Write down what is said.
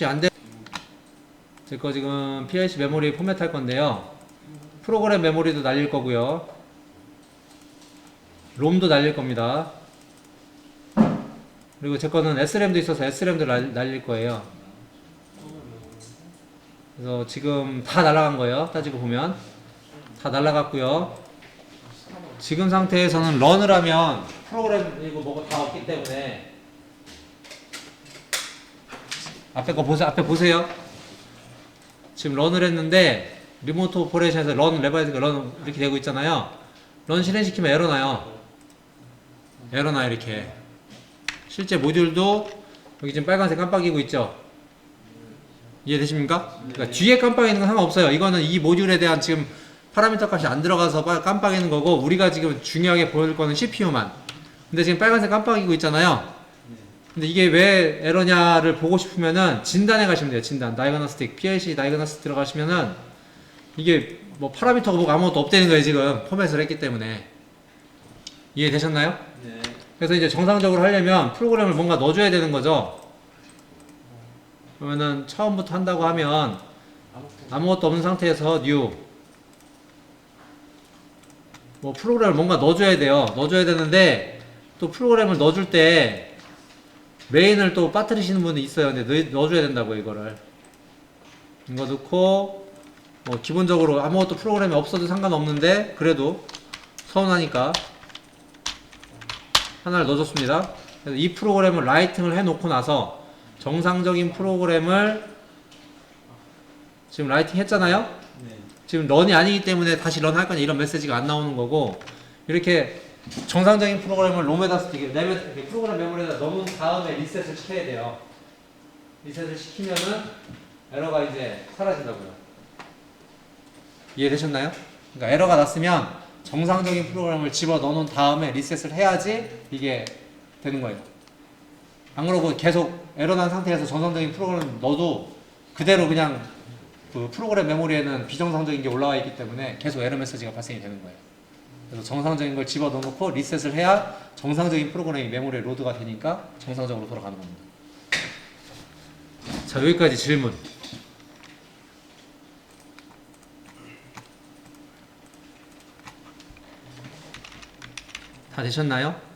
혹시 안 돼? 제 거 지금 PLC 메모리 포맷 할 건데요. 프로그램 메모리도 날릴 거고요. 롬도 날릴 겁니다. 그리고 제 거는 SRAM도 있어서 SRAM도 날, 날릴 거예요. 그래서 지금 다 날라간 거예요. 따지고 보면 다 날라갔고요. 지금 상태에서는 런을 하면 프로그램 이고 뭐고 다 없기 때문에 앞에 거 보세요. 앞에 보세요. 지금 런을 했는데 리모트 오퍼레이션에서 런 레버에서 런 이렇게 되고 있잖아요. 런 실행시키면 에러 나요. 에러 나요 이렇게. 실제 모듈도 여기 지금 빨간색 깜빡이고 있죠. 이해되십니까? 그러니까 뒤에 깜빡이는 건 상관없어요. 이거는 이 모듈에 대한 지금 파라미터 값이 안 들어가서 빨- 깜빡이는 거고 우리가 지금 중요하게 보일 거는 CPU만. 근데 지금 빨간색 깜빡이고 있잖아요. 근데 이게 왜 에러냐를 보고 싶으면은 진단에 가시면 돼요. 진단. 다이그노스틱, PLC 다이그노스틱 들어가시면은 이게 뭐 파라미터가 뭐가 아무것도 없다는 거예요. 지금 포맷을 했기 때문에. 이해되셨나요? 네. 그래서 이제 정상적으로 하려면 프로그램을 뭔가 넣어줘야 되는 거죠. 그러면은 처음부터 한다고 하면 아무것도 없는 상태에서 new 뭐 프로그램을 뭔가 넣어줘야 돼요. 넣어줘야 되는데 또 프로그램을 넣어줄 때 메인을 또 빠뜨리시는 분이 있어요. 근데 넣- 넣어줘야 된다고 이거를 이거 넣고 뭐 기본적으로 아무것도 프로그램이 없어도 상관없는데 그래도 서운하니까 하나를 넣어줬습니다. 그래서 이 프로그램을 라이팅을 해놓고 나서 정상적인 프로그램을 지금 라이팅 했잖아요. 네. 지금 런이 아니기 때문에 다시 런 할 거냐 이런 메시지가 안 나오는 거고 이렇게 정상적인 프로그램을 롬에다 이렇게 프로그램 메모리에다 넣은 다음에 리셋을 시켜야 돼요. 리셋을 시키면은 에러가 이제 사라진다고요. 이해되셨나요? 그러니까 에러가 났으면 정상적인 프로그램을 집어 넣어놓은 다음에 리셋을 해야지 이게 되는 거예요. 안 그러고 계속 에러 난 상태에서 정상적인 프로그램 넣어도 그대로 그냥 그 프로그램 메모리에는 비정상적인 게 올라와 있기 때문에 계속 에러 메시지가 발생이 되는 거예요. 그래서 정상적인 걸 집어 넣어놓고 리셋을 해야 정상적인 프로그램이 메모리에 로드가 되니까 정상적으로 돌아가는 겁니다. 자, 여기까지 질문. 다 되셨나요?